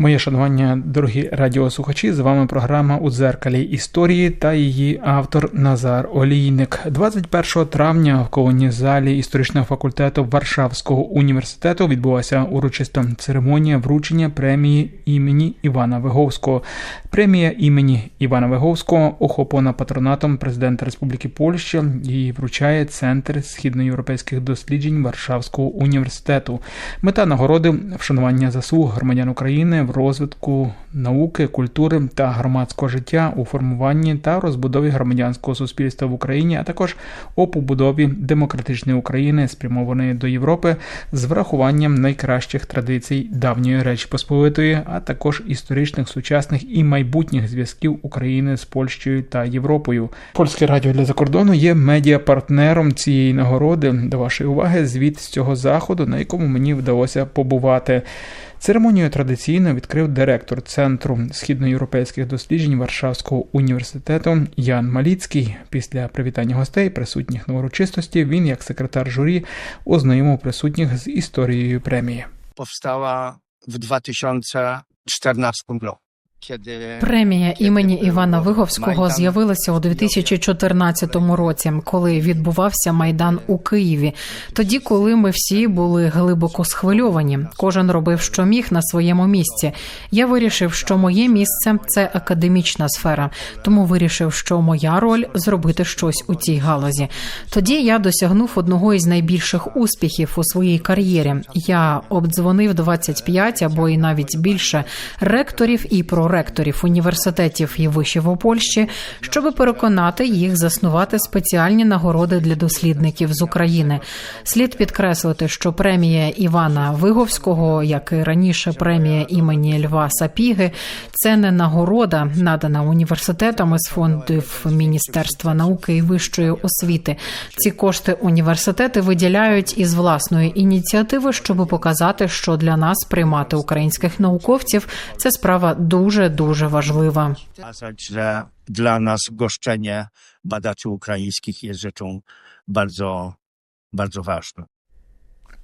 Моє шанування, дорогі радіослухачі, з вами програма у дзеркалі історії та її автор Назар Олійник. 21 травня в колонні залі історичного факультету Варшавського університету відбулася урочиста церемонія вручення премії імені Івана Виговського. Премія імені Івана Виговського охоплена патронатом президента Республіки Польща. Її вручає Центр східноєвропейських досліджень Варшавського університету. Мета нагороди вшанування заслуг громадян України в розвитку науки, культури та громадського життя у формуванні та розбудові громадянського суспільства в Україні, а також у побудові демократичної України, спрямованої до Європи, з врахуванням найкращих традицій давньої Речі Посполитої, а також історичних, сучасних і майбутніх зв'язків України з Польщею та Європою. Польське радіо для закордону є медіапартнером цієї нагороди. До вашої уваги звіт з цього заходу, на якому мені вдалося побувати. Церемонію традиційно відкрив директор Центру східноєвропейських досліджень Варшавського університету Ян Маліцький. Після привітання гостей, присутніх на урочистості, він, як секретар журі, ознайомив присутніх з історією премії. Повстала в 2014 roku. Премія імені Івана Виговського з'явилася у 2014 році, коли відбувався майдан у Києві. Тоді, коли ми всі були глибоко схвильовані, кожен робив, що міг на своєму місці. Я вирішив, що моє місце це академічна сфера, тому вирішив, що моя роль зробити щось у цій галузі. Тоді я досягнув одного із найбільших успіхів у своїй кар'єрі. Я обдзвонив 25 або і навіть більше ректорів і проректорів університетів і вишів у Польщі, щоб переконати їх заснувати спеціальні нагороди для дослідників з України. Слід підкреслити, що премія Івана Виговського, як і раніше премія імені Льва Сапіги, це не нагорода, надана університетами з фондів Міністерства науки і вищої освіти. Ці кошти університети виділяють із власної ініціативи, щоб показати, що для нас приймати українських науковців це справа дуже дуже важлива. pokazać, że dla nas goszczenie badaczy ukraińskich jest rzeczą bardzo, bardzo ważną.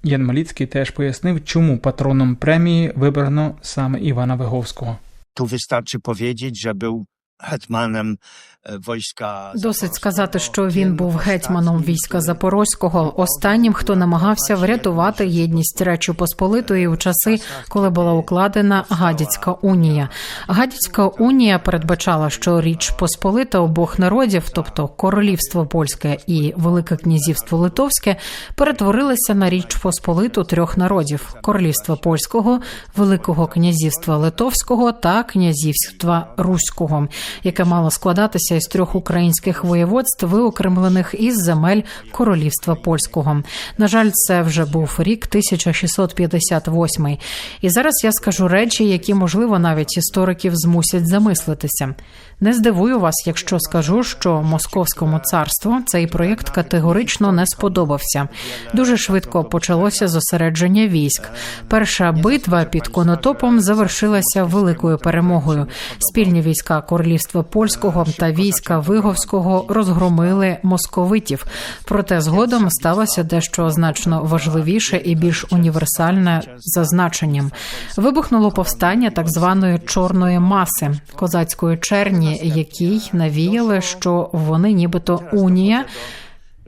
Ян Маліцький теж пояснив, чому патроном премії вибрано саме Івана Виговського. Tu wystarczy powiedzieć, że był hetmanem e, wojska. Досить сказати, що він був гетьманом війська Запорозького, останнім, хто намагався врятувати єдність Речі Посполитої у часи, коли була укладена Гадяцька унія. Гадяцька унія передбачала, що Річ Посполита обох народів, тобто Королівство Польське і Велике Князівство Литовське, перетворилися на Річ Посполиту трьох народів: Королівства Польського, Великого князівства Литовського та князівства Руського, яке мало складатися із трьох українських воєводств, виокремлених із земель Королівства Польського. На жаль, це вже був рік 1658. І зараз я скажу речі, які можливо навіть істориків змусять замислитися. Не здивую вас, якщо скажу, що московському царству цей проєкт категорично не сподобався. Дуже швидко почалося зосередження військ. Перша битва під конотопом завершилася великою перемогою. Спільні війська королівства польського та війська Виговського розгромили московитів. Проте згодом сталося дещо значно важливіше і більш універсальне за значенням. Вибухнуло повстання так званої чорної маси козацької черні, якій навіяли, що вони нібито унія.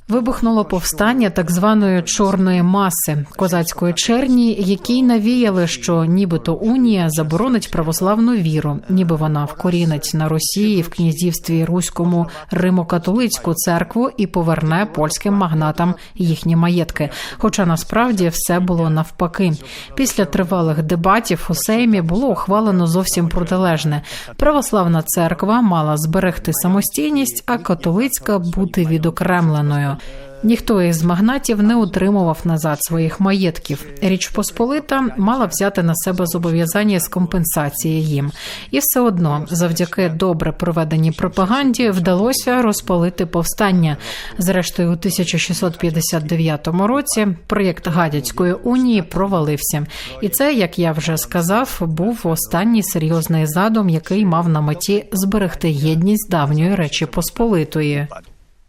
Вибухнуло повстання так званої чорної маси козацької черні, якій навіяли, що нібито унія заборонить православну віру, ніби вона вкорінить на Росії в князівстві руському римо-католицьку церкву і поверне польським магнатам їхні маєтки. Хоча насправді все було навпаки. Після тривалих дебатів у Сеймі було ухвалено зовсім протилежне. Православна церква мала зберегти самостійність, а католицька бути відокремленою. Ніхто із магнатів не утримував назад своїх маєтків. Річ Посполита мала взяти на себе зобов'язання з компенсації їм, і все одно, завдяки добре проведеній пропаганді, вдалося розпалити повстання. Зрештою, у 1659 році проєкт Гадяцької унії провалився, і це, як я вже сказав, був останній серйозний задум, який мав на меті зберегти єдність давньої Речі Посполитої.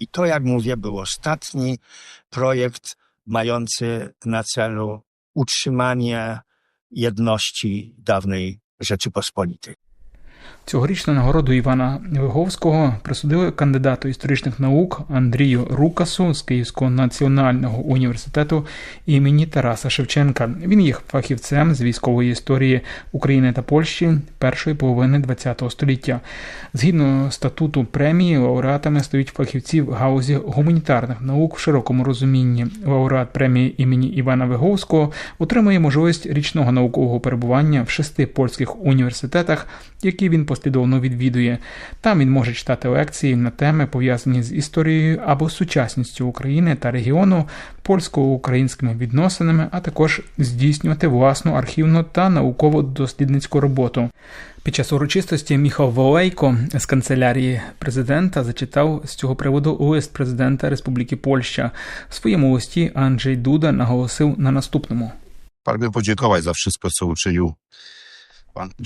I to, jak mówię, był ostatni projekt mający na celu utrzymanie jedności dawnej Rzeczypospolitej. Цьогорічну нагороду Івана Виговського присудили кандидату історичних наук Андрію Рукасу з Київського національного університету імені Тараса Шевченка. Він є фахівцем з військової історії України та Польщі першої половини ХХ століття. Згідно статуту премії, лауреатами стають фахівці в гаузі гуманітарних наук в широкому розумінні. Лауреат премії імені Івана Виговського отримує можливість річного наукового перебування в шести польських університетах, які він послідовно відвідує. Там він може читати лекції на теми, пов'язані з історією або сучасністю України та регіону, польсько-українськими відносинами, а також здійснювати власну архівну та науково-дослідницьку роботу. Під час урочистості Міхал Волейко з канцелярії президента зачитав з цього приводу лист президента Республіки Польща. В своєму листі Анджей Дуда наголосив на наступному. Pragnę podziękować za wszystko, co uczynił.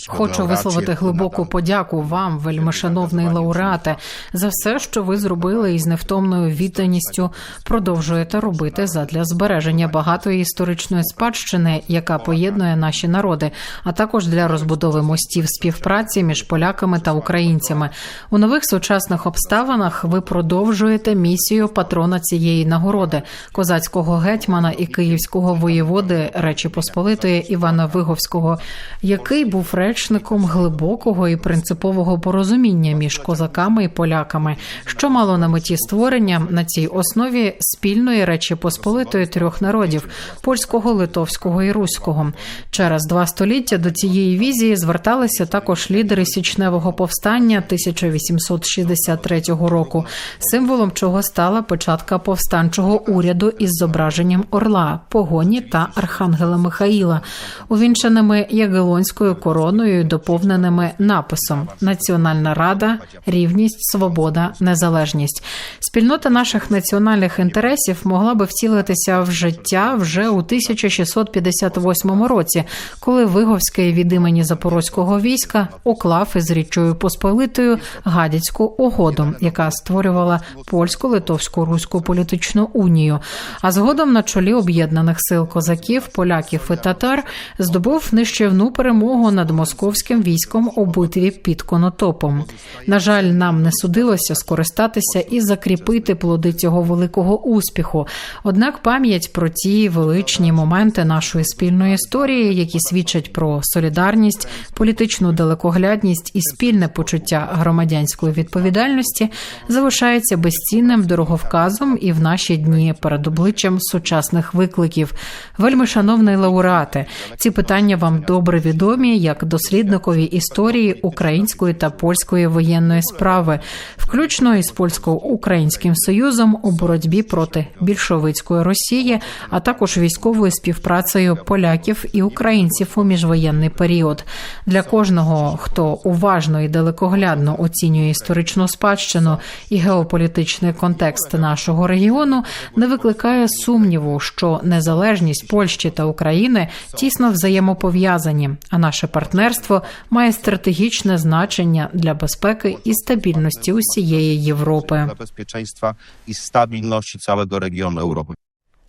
Хочу висловити глибоку подяку вам, вельмишановний лауреате, за все, що ви зробили із невтомною відданістю. Продовжуєте робити задля збереження багатої історичної спадщини, яка поєднує наші народи, а також для розбудови мостів співпраці між поляками та українцями. У нових сучасних обставинах ви продовжуєте місію патрона цієї нагороди козацького гетьмана і київського воєводи Речі Посполитої Івана Виговського, який був речником глибокого і принципового порозуміння між козаками і поляками, що мало на меті створення на цій основі спільної речі Посполитої трьох народів польського, литовського і руського. Через два століття до цієї візії зверталися також лідери січневого повстання 1863 року, символом чого стала початка повстанчого уряду із зображенням орла, погоні та архангела Михаїла, увінченими ягелонською короною, доповненими написом Національна Рада, рівність, свобода, незалежність. Спільнота наших національних інтересів могла би втілитися в життя вже у 1658 році, коли Виговський від імені запорозького війська уклав із Річчю Посполитою гадяцьку угоду, яка створювала польську литовську руську політичну унію. А згодом на чолі об'єднаних сил козаків, поляків і татар здобув нищівну перемогу над московським військом у битві під Конотопом. На жаль, нам не судилося скористатися і закріпити плоди цього великого успіху. Однак пам'ять про ті величні моменти нашої спільної історії, які свідчать про солідарність, політичну далекоглядність і спільне почуття громадянської відповідальності, залишається безцінним дороговказом і в наші дні перед обличчям сучасних викликів. Вельми шановний лауреате, ці питання вам добре відомі як дослідникові історії української та польської воєнної справи, включно із польсько-українським союзом у боротьбі проти більшовицької Росії, а також військовою співпрацею поляків і українців у міжвоєнний період. Для кожного, хто уважно і далекоглядно оцінює історичну спадщину і геополітичний контекст нашого регіону, не викликає сумніву, що незалежність Польщі та України тісно взаємопов'язані, а наше партнерство має стратегічне значення для безпеки і стабільності усієї Європи. Безпеченства і стабільності całego regionu Europy.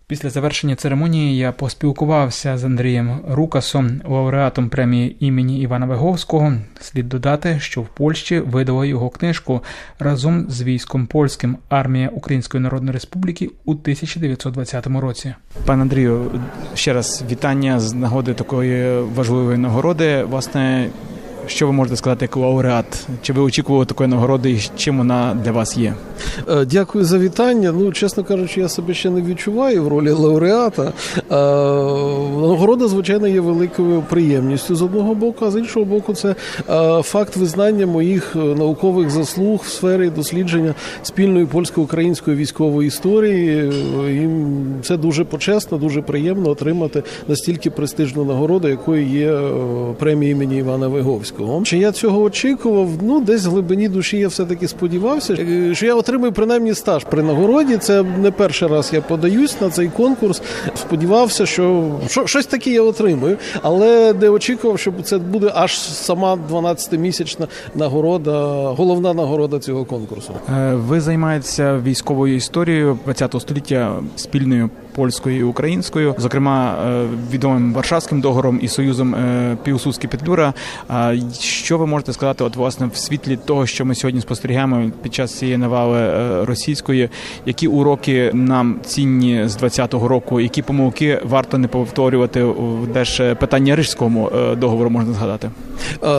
Після завершення церемонії я поспілкувався з Андрієм Рукасом, лауреатом премії імені Івана Виговського. Слід додати, що в Польщі видала його книжку разом з військом польським Армія Української Народної Республіки у 1920 році. Пане Андрію, ще раз вітання з нагоди такої важливої нагороди. Власне, що ви можете сказати як лауреат? Чи ви очікували такої нагороди і чим вона для вас є? Е, Дякую за вітання. Ну, чесно кажучи, я себе ще не відчуваю в ролі лауреата. Е, Нагорода, звичайно, є великою приємністю з одного боку, а з іншого боку, це е, факт визнання моїх наукових заслуг в сфері дослідження спільної польсько-української військової історії. І це дуже почесно, дуже приємно отримати настільки престижну нагороду, якою є премія імені Івана Виговського. Чи я цього очікував? Ну, десь в глибині душі я все-таки сподівався, е, що я отримую принаймні стаж при нагороді. Це не перший раз я подаюсь на цей конкурс. Сподівався, що, що щось таке я отримую, але не очікував, що це буде аж сама 12-місячна нагорода, головна нагорода цього конкурсу. Е, Ви займаєтеся військовою історією ХХ століття спільною польською і українською, зокрема е, відомим Варшавським договором і союзом е, Петлюра. А що ви можете сказати, от власне в світлі того, що ми сьогодні спостерігаємо під час цієї навали е, російської, які уроки нам цінні з 20-го року, які помилки варто не повторювати де питання Рижського е, договору можна згадати?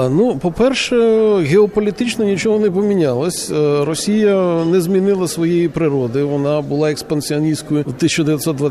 Ну, по-перше, геополітично нічого не помінялось. Росія не змінила своєї природи. Вона була експансіоністкою в 1920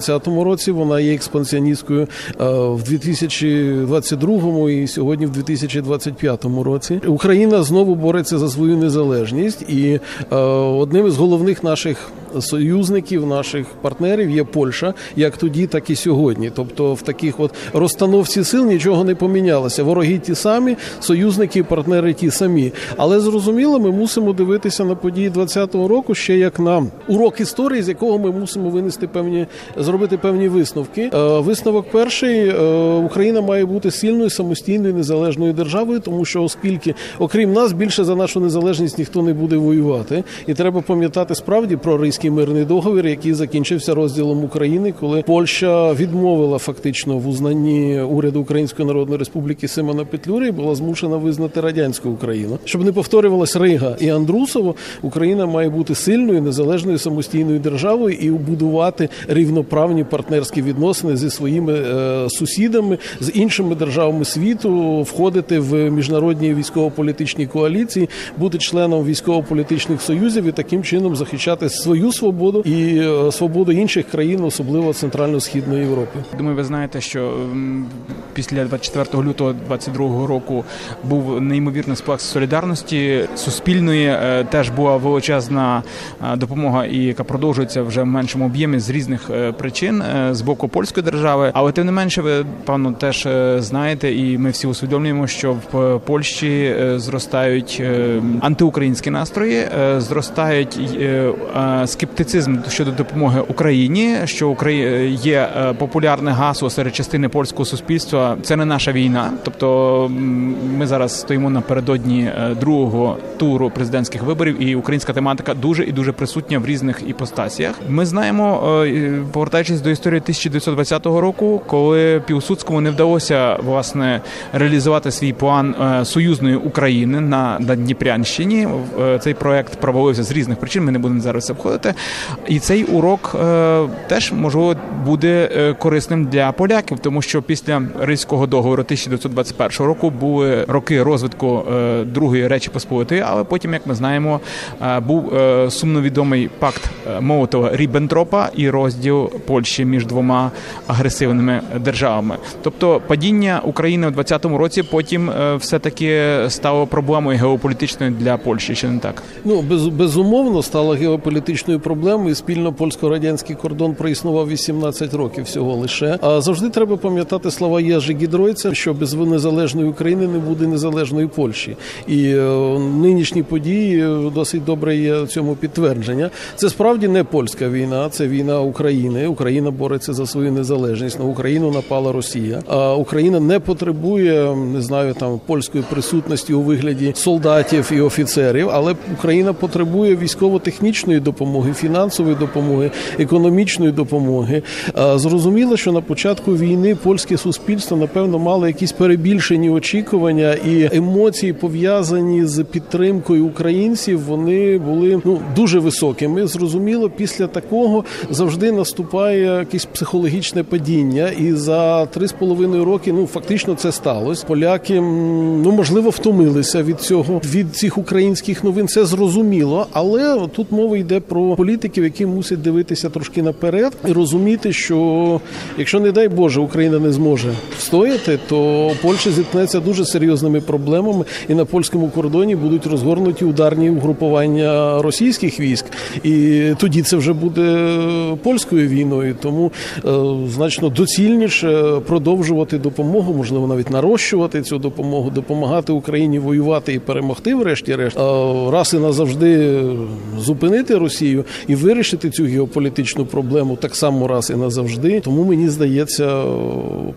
році. Вона є експансіоністською е, в 2022 і сьогодні в 2025 році. Україна знову бореться за свою незалежність, і е, одним із головних наших союзників, наших партнерів є Польща, як тоді, так і сьогодні. Тобто, в таких от розстановці сил нічого не помінялося. Вороги ті самі, союзники, і партнери ті самі. Але зрозуміло, ми мусимо дивитися на події 20-го року ще як на урок історії, з якого ми мусимо винести певні зробити певні висновки. Е, Висновок перший е, Україна має бути сильною, самостійною, незалежною державою, тому що оскільки, окрім нас, більше за нашу незалежність ніхто не буде воювати, і треба пам'ятати справді про Ризький мирний договір, який закінчився розділом України, коли Польща відмовила фактично в узнанні уряду Української Народної Республіки Симона Петлюри і була змушена визнати радянську Україну. Щоб не повторювалась Рига і Андрусово, Україна має бути сильною, незалежною самостійною державою і будувати рівноправні партнерські відносини зі своїми е, сусідами, з іншими державами світу, входити в міжнародні військово-політичні коаліції, бути членом військово-політичних союзів і таким чином захищати свою свободу і е, свободу інших країн, особливо Центрально-східної Європи. Думаю, ви знаєте, що після 24 лютого 22 року був неймовірний сплеск солідарності суспільної. е, Теж була величезна е, допомога, і яка продовжується вже в меншому об'ємі з різних причин з боку польської держави. Але тим не менше, ви певно теж знаєте, і ми всі усвідомлюємо, що в Польщі зростають антиукраїнські настрої, зростають скептицизм щодо допомоги Україні, що Украї... є е, популярне гасло серед частини польського суспільства. Це не наша війна. Тобто ми зараз стоїмо напередодні е, другого туру президентських виборів, і українська тематика дуже і дуже присутня в різних іпостасіях. Ми знаємо, е, повертаючись до історії 1920 року, коли Пілсудському не вдалося власне реалізувати свій план союзної України на, Дніпрянщині. Цей проект провалився з різних причин. Ми не будемо зараз обходити. І цей урок е, теж можливо буде е, корисним для поляків, тому що після Ризького договору 1921 року були роки розвитку е, другої речі Посполитої, але потім, як ми знаємо, е, був сумновідомий пакт Молотова Ріббентропа і розділ Польщі між двома агресивними державами. Тобто падіння України у 20-му році потім все таки стало проблемою геополітичною для Польщі, чи не так? Ну без, безумовно стала геополітичною проблемою. Спільно польсько-радянський кордон проіснував 18 років всього лише. А завжди треба пам'ятати слова Єжи Гідройця, що без незалежної України не буде незалежної Польщі. І е, нинішні події е, досить добре є цьому підтвердження. Це справді не польська війна, це війна України. Україна бореться за свою незалежність. На Україну напала Росія. А Україна не потребує не знаю там польської присутності у вигляді солдатів і офіцерів, але Україна потребує військово-технічної допомоги, фінансової допомоги, економічної допомоги. Зрозуміло, що на початку війни польське суспільство напевно мало якісь перебільшені очікування і емоції пов'язані з підтримкою українців. Вони були ну дуже високими. Зрозуміло, після такого завжди наступає якесь психологічне падіння, і за три з половиною роки ну фактично це сталося. Поляки ну можливо втомилися від цього від цих українських новин. Це зрозуміло, але тут мова йде про політиків, які мусять дивитися трошки наперед і розуміти, що якщо не дай Боже Україна не зможе встояти, то Польща зіткнеться дуже серйозними проблемами, і на польському кордоні будуть розгорнуті ударні угрупування російських військ, і тоді це вже буде польською війною. Тому е, значно доцільніше продовжувати допомогу, можливо, навіть нарощувати цю допомогу, допомагати Україні воювати і перемогти, врешті-решт, раз і назавжди зупинити Росію і вирішити цю геополітичну проблему так само раз і назавжди. Тому мені здається,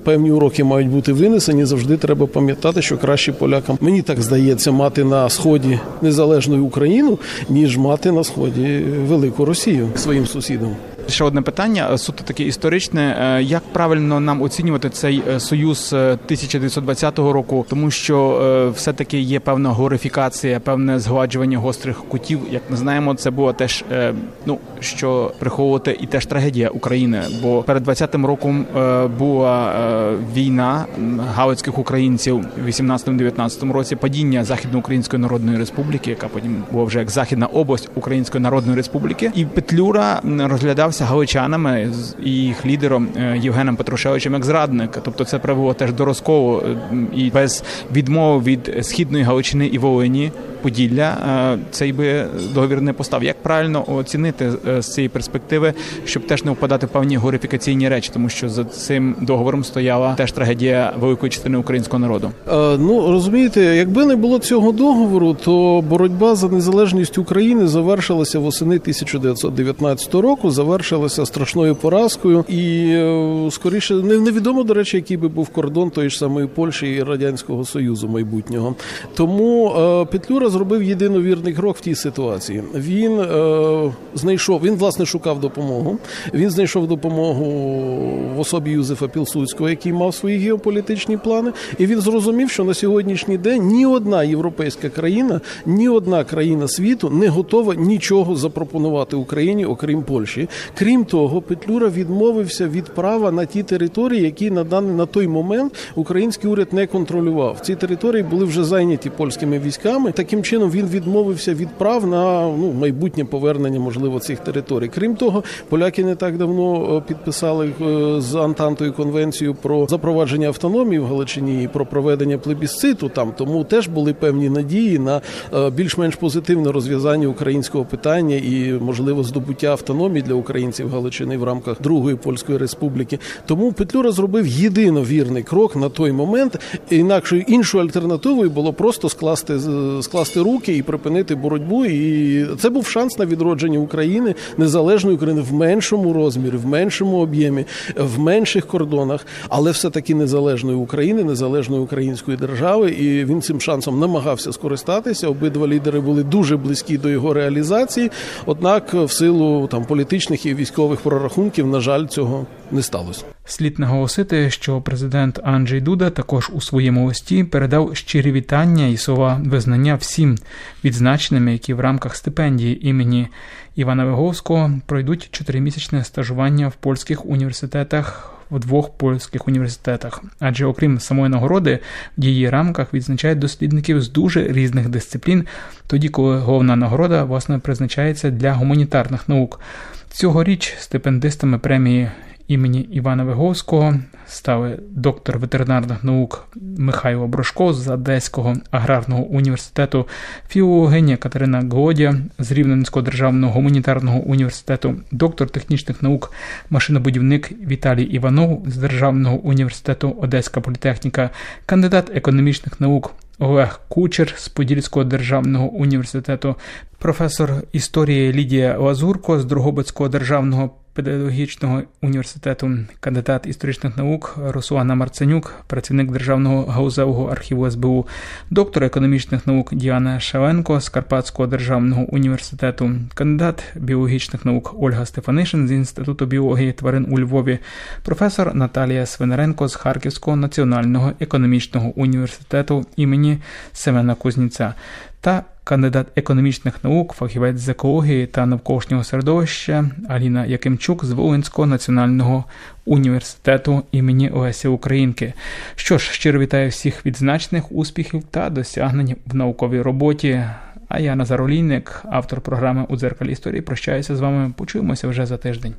певні уроки мають бути винесені. Завжди треба пам'ятати, що краще полякам мені так здається мати на сході незалежну Україну, ніж мати на сході велику Росію своїм сусідам. Ще одне питання, е, суто таке історичне. Е, Як правильно нам оцінювати цей е, союз е, 1920 року, тому що е, все-таки є певна глорифікація, певне згладжування гострих кутів. Як ми знаємо, це було теж ну що приховувати, і теж трагедія України. Бо перед 20-м роком була війна галицьких українців в 18-19 році, падіння Західноукраїнської Народної Республіки, яка потім була вже як Західна область Української Народної Республіки, і Петлюра м, розглядався галичанами з- і їх лідером е, Євгеном Петрушевичем як зрадник. Тобто це привело теж до розколу е, і без відмови від східної Галичини і Волині. Поділля е, цей би договір не постав. Як правильно оцінити е, з цієї перспективи, щоб теж не впадати в певні горифікаційні речі, тому що за цим договором стояла теж трагедія великої частини українського народу. Е, Ну розумієте, якби не було цього договору, то боротьба за незалежність України завершилася восени 1919 року. Завершилася страшною поразкою, і скоріше не- невідомо до речі, який би був кордон тої ж самої Польщі і радянського союзу майбутнього. Тому Петлюра зробив єдиновірний крок в тій ситуації. Він е, знайшов, він власне шукав допомогу. Він знайшов допомогу в особі Юзефа Пілсудського, який мав свої геополітичні плани, і він зрозумів, що на сьогоднішній день ні одна європейська країна, ні одна країна світу не готова нічого запропонувати Україні, окрім Польщі. Крім того, Петлюра відмовився від права на ті території, які на даний на той момент український уряд не контролював. Ці території були вже зайняті польськими військами. Таким чином він відмовився від прав на ну майбутнє повернення, можливо, цих територій. Крім того, поляки не так давно е, підписали е, з Антантою конвенцію про запровадження автономії в Галичині і про проведення плебісциту там. Тому теж були певні надії на е, більш-менш позитивне розв'язання українського питання і можливо здобуття автономії для українців Галичини в рамках Другої польської республіки. Тому Петлюра зробив єдино вірний крок на той момент. Інакше іншою альтернативою було просто скласти з- скласти руки і припинити боротьбу. І це був шанс на відродження України, незалежної України в меншому розмірі, в меншому об'ємі, в менших кордонах, але все таки незалежної України, незалежної української держави. І він цим шансом намагався скористатися. Обидва лідери були дуже близькі до його реалізації. Однак, в силу там політичних і військових прорахунків, на жаль, цього не сталося. Слід наголосити, що президент Анджей Дуда також у своєму листі передав щирі вітання і слова визнання всім відзначеним, які в рамках стипендії імені Івана Виговського пройдуть чотиримісячне стажування в польських університетах. В двох польських університетах, адже окрім самої нагороди, в її рамках відзначають дослідників з дуже різних дисциплін, тоді коли головна нагорода власне призначається для гуманітарних наук. Цьогоріч стипендистами премії імені Івана Виговського стали доктор ветеринарних наук Михайло Брошко з Одеського аграрного університету, філологиня Катерина Глодя з Рівненського державного гуманітарного університету, доктор технічних наук, машинобудівник Віталій Іванов з Державного університету Одеська політехніка, кандидат економічних наук. Олег Кучер з Подільського державного університету, професор історії Лідія Лазурко з Дрогобицького державного педагогічного університету, кандидат історичних наук Руслана Марценюк, працівник державного гаузевого архіву СБУ, доктор економічних наук Діана Шаленко з Карпатського державного університету, кандидат біологічних наук Ольга Стефанишин з інституту біології тварин у Львові, професор Наталія Свинаренко з Харківського національного економічного університету імені Семена Кузніця та кандидат економічних наук, фахівець з екології та навколишнього середовища Аліна Якимчук з Волинського національного університету імені Лесі Українки. Що ж, щиро вітаю всіх відзначених успіхів та досягнень в науковій роботі. А я Назар Олійник, автор програми у дзеркалі історії. Прощаюся з вами. Почуємося вже за тиждень.